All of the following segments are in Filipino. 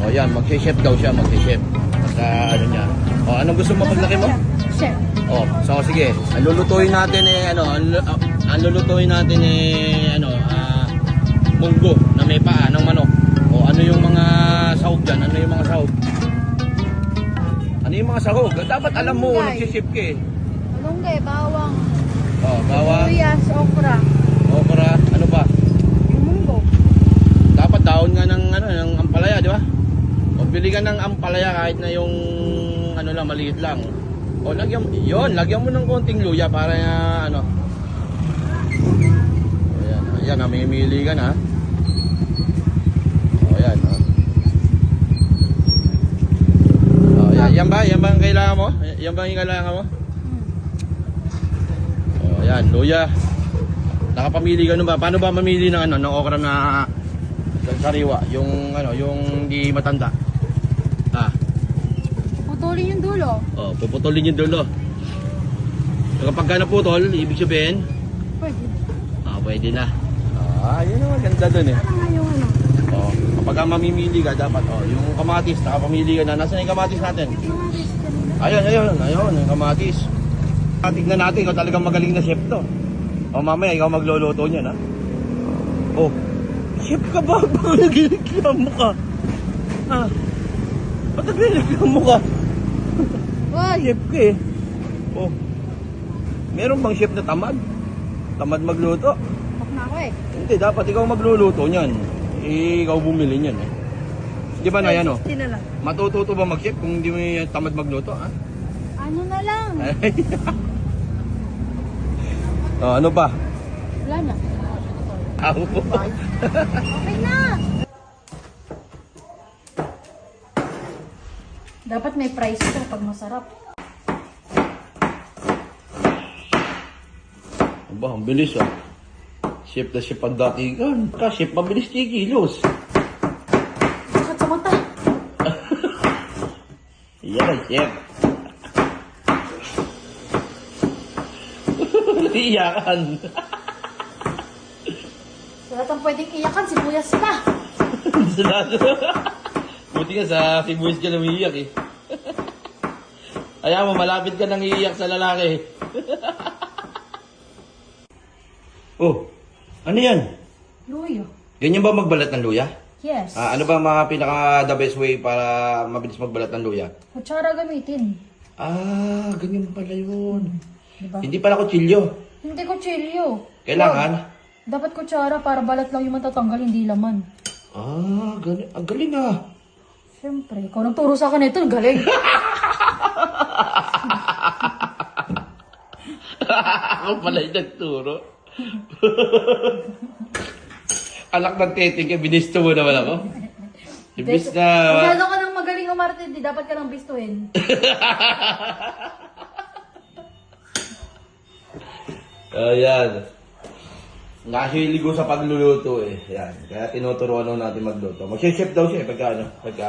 O yan, mag-chef daw siya, mag-chef. Pagka ano niya. O, anong gusto mo paglaki mo? Chef. Oh, so sige, ang lulutuin natin eh ano, ang, lu- ah, ang lulutuin natin eh ano, ah, munggo na may paa ng manok. O ano yung mga sahog diyan? Ano yung mga sahog? Ano yung mga sahog? Dapat alam mo, Malunggay. nagsisip ka eh. Malunggay, bawang, Oh, bawang, sibuyas, okra, okra, ano ba? yung munggo. Dapat daon nga ng ano, ng ampalaya, di ba? O bili ka ng ampalaya kahit na yung ano lang, maliit lang. O lagyan, yon, lagyan mo ng konting luya para na ano. Ayan, ayan, namimili ka na. O yan, o. O, yan, yan ba? Yan ba ang kailangan mo? Yan ba ang kailangan mo? O yan, luya. Nakapamili ka nun ba? Paano ba mamili ng ano, ng okra na sariwa? Yung ano, yung di matanda. Ah, Putulin yung dulo. oh, puputulin yung dulo. So, kapag ka naputol, ibig sabihin, Pwede. ah, pwede na. Ah, yun ang maganda dun eh. Ano nga yung ano? Oh, kapag ka mamimili ka, dapat, oh, yung kamatis, nakapamili ka na. Nasaan yung kamatis natin? Ayun, ayun, ayun, yung kamatis. Ah, Tignan natin kung talagang magaling na chef to. O mamaya, ikaw magluluto niyan, ha? Oh, chef ka ba? Bakit nagreklamo ka? Ha? Ba't nagreklamo ka? Why? Chef ka eh. Oh, meron bang chef na tamad? Tamad magluto? Bak na ako eh. Hindi, dapat ikaw magluluto niyan. Eh, ikaw bumili niyan eh. Di ba na yan, oh? 50 na lang. Matututo ba mag-chef kung hindi mo yan tamad magluto, ha? Ano na lang? oh, ano pa? Wala na. Ako po. Okay na! Dapat may price to pag masarap. Aba, ang bilis ah. Chef na chef ang datingan. Ka, chef mabilis 3 kilos. Bakit sa mata? Yan, chef. Iyakan. Wala tang pwedeng iyakan, sibuyas pa. Sarado. Buti nga sa sibuyas ka umiiyak eh. Ayaw mo, malapit ka nang iiyak sa lalaki. oh, ano yan? Luyo. Ganyan ba magbalat ng luya? Yes. Ah, ano ba mga pinaka the best way para mabilis magbalat ng luya? Kutsara gamitin. Ah, ganyan pala yun. Diba? Hindi pala kutsilyo. Hindi kutsilyo. Kailangan? Dapat kutsara para balat lang yung matatanggal, hindi laman. Ah, ganun. Ang galing ah. Siyempre, ikaw nagturo sa akin ito, ang galing. Ako pala yung nagturo. Anak ng tete ka, binisto mo naman ako. Ibis na... Masyado ka nang magaling umarte, di dapat ka nang bistuhin. Ayan. Nakahili ko sa pagluluto eh. Yan. Kaya tinuturuan lang natin magluto. Mag-chef daw siya eh, pagka ano, pagka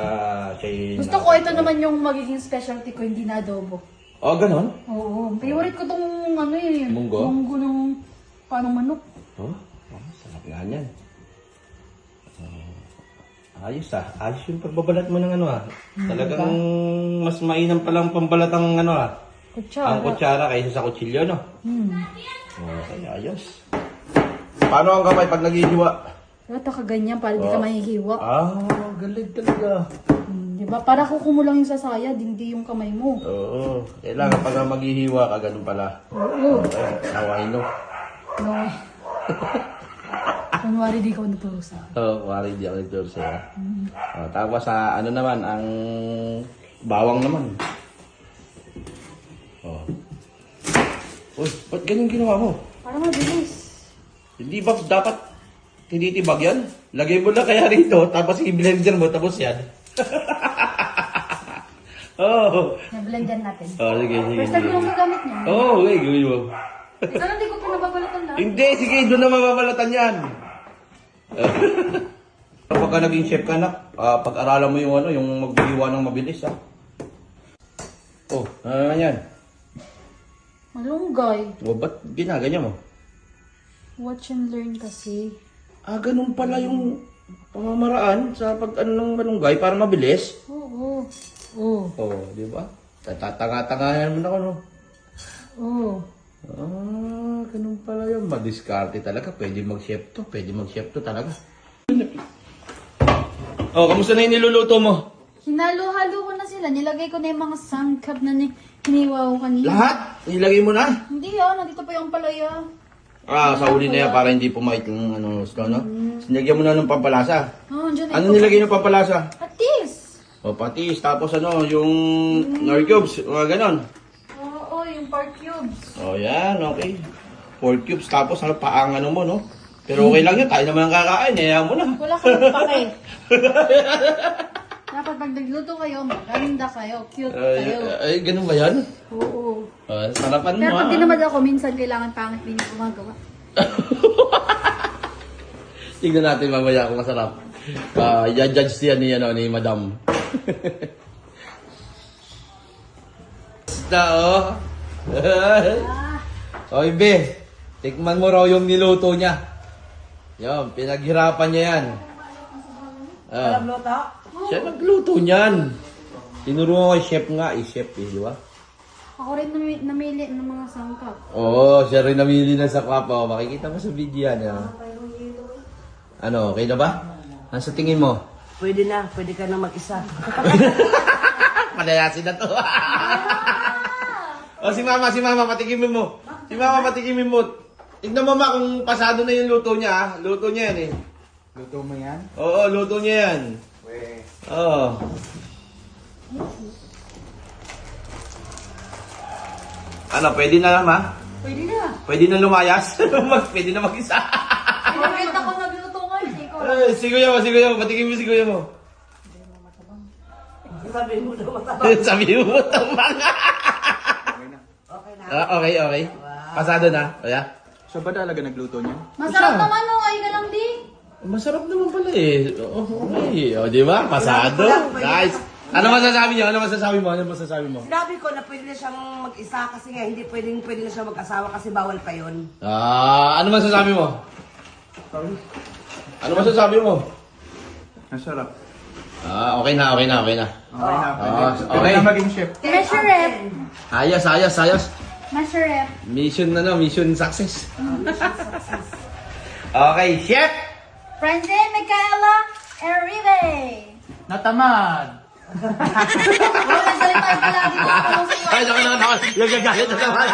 siya Gusto ko ito naman yung magiging specialty ko, hindi na adobo. Oh, ganon? Oo, favorite ko tong ano eh. Munggo? Munggo ng panong manok. Oh, oh sarap nga yan. Oh, ayos ah. Ayos yung pagbabalat mo ng ano ah. Talagang mas mainam palang pambalat ang ano ah. Kutsara. Ang kutsara kaysa sa kutsilyo, no? Hmm. Okay, ayos. Paano ang kamay pag naghihiwa? Dapat ka ganyan para di ka Oh. mahihiwa. Ah, galing talaga. Hmm, di ba? Para kukumulang yung sasaya, hindi yung kamay mo. Oo, kailangan pag maghihiwa ka, ganun pala. Oo. Okay, now I know. No. Kunwari di ko naturo sa akin. Oo, oh, wari di ako nagturo sa'yo. Oh, tapos sa ano naman, ang bawang naman. Oh. Uy, ba't ganyan ginawa mo? Para mabilis. Hindi ba dapat tinitibag yan? Lagay mo na kaya rito, tapos i-blender mo, tapos yan. oh. Na-blender natin. Oh, sige, sige. First time ko lang gagamit niya. Oh, okay, gawin mo. Ikaw hindi ko pinababalatan lahat. Hindi, sige, doon na mababalatan yan. Kapag ka naging chef ka na, ah, pag-aralan mo yung ano, yung magbihiwa ng mabilis, ha? Oh, ano naman yan? Malunggay. O, ba't ginaganyan mo? Watch and learn kasi. Ah, ganun pala yung pamamaraan sa pag ano ng malunggay para mabilis. Oo. Oo. Oo, di ba? Tatatanga-tangayan mo na ako, no? Oo. Ah, ganun pala yun. Madiskarte talaga. Pwede mag-chef to. Pwede mag-chef to talaga. Oh, kamusta na yung niluluto mo? Hinalo-halo ko na sila. Nilagay ko na yung mga sangkap na ni hiniwa ko kanina. Lahat? Nilagay mo na? Hindi ah, nandito pa yung palaya. Ah, sa uli na yan para hindi pumait yung ano, straw, no? Sinagyan mo na ng pampalasa. Oh, andyan na Ano nilagay ng pampalasa? Patis! O, patis. Tapos ano, yung nor cubes. Mga ganon. Oo, yung pork cubes. O, yan. Okay. Four cubes. Tapos ano, paang ano mo, no? Pero okay lang yun. Tayo naman ang kakain. Hayaan mo na. Wala kang pake. Dapat pag nagluto kayo, maganda kayo, cute Ay, kayo. ay, ganun ba yan? Oo. Ah, sarapan mo, Pero pag ah. dinamad ako, minsan kailangan pangit din yung gumagawa. Tignan natin mamaya kung masarap. Ah, i-judge siya ni, ano, ni Madam. Basta, oh. Oy, be. Tikman mo raw yung niluto niya. Yan, pinaghirapan niya yan. Ah. Alam luto? Siya nagluto niyan. Tinuruan ko chef nga, eh, chef eh, di ba? Ako rin nami- namili ng mga sangkap. Oo, siya rin namili na sa kwapa. Makikita mo sa video yan. ah. Ano, okay na ba? Ano sa tingin mo? Pwede na, pwede ka na mag-isa. Palayasin na to. o si mama, si mama, patikimin mo. Si mama, patikimin mo. Tignan mo ma kung pasado na yung luto niya. ah. Luto niya yan eh. Luto mo yan? Oo, luto niya yan. Oo. Ano, pwede na lang ma? Pwede na. Pwede na lumayas? Mag- pwede na mag-isa. Pinagbenta ko nagluto ngayon. Ikaw. Ay, si kuya mo, si kuya mo. Patikin mo si kuya mo. Sabi mo na masarap. Sabi mo, tamang. Okay na. Ah, okay, okay. Pasado na. Kaya? Siya ba talaga nagluto niya? Masarap naman oh, ay ka lang di. Masarap naman pala eh. Oh, okay. O, di ba? Pasado. Nice. Ano masasabi niyo? Ano masasabi mo? Ano masasabi mo? Sinabi ko na pwede na siyang mag-isa kasi nga hindi pwedeng pwede na siya mag-asawa kasi bawal pa yun. Ah, ano masasabi mo? Ano masasabi mo? Masarap. Ah, okay na, okay na, okay na. Okay na, pwede. Ah, Pwede okay. na maging chef. Measure rep. Ayos, ayos, ayos. Measure rep. Mission na no, mission success. okay, chef! Francine Michaela Eribe. Natamad! Oh, nagsalita yung palagi ko. Ay, naku, naku, naku. Gagaya na naman.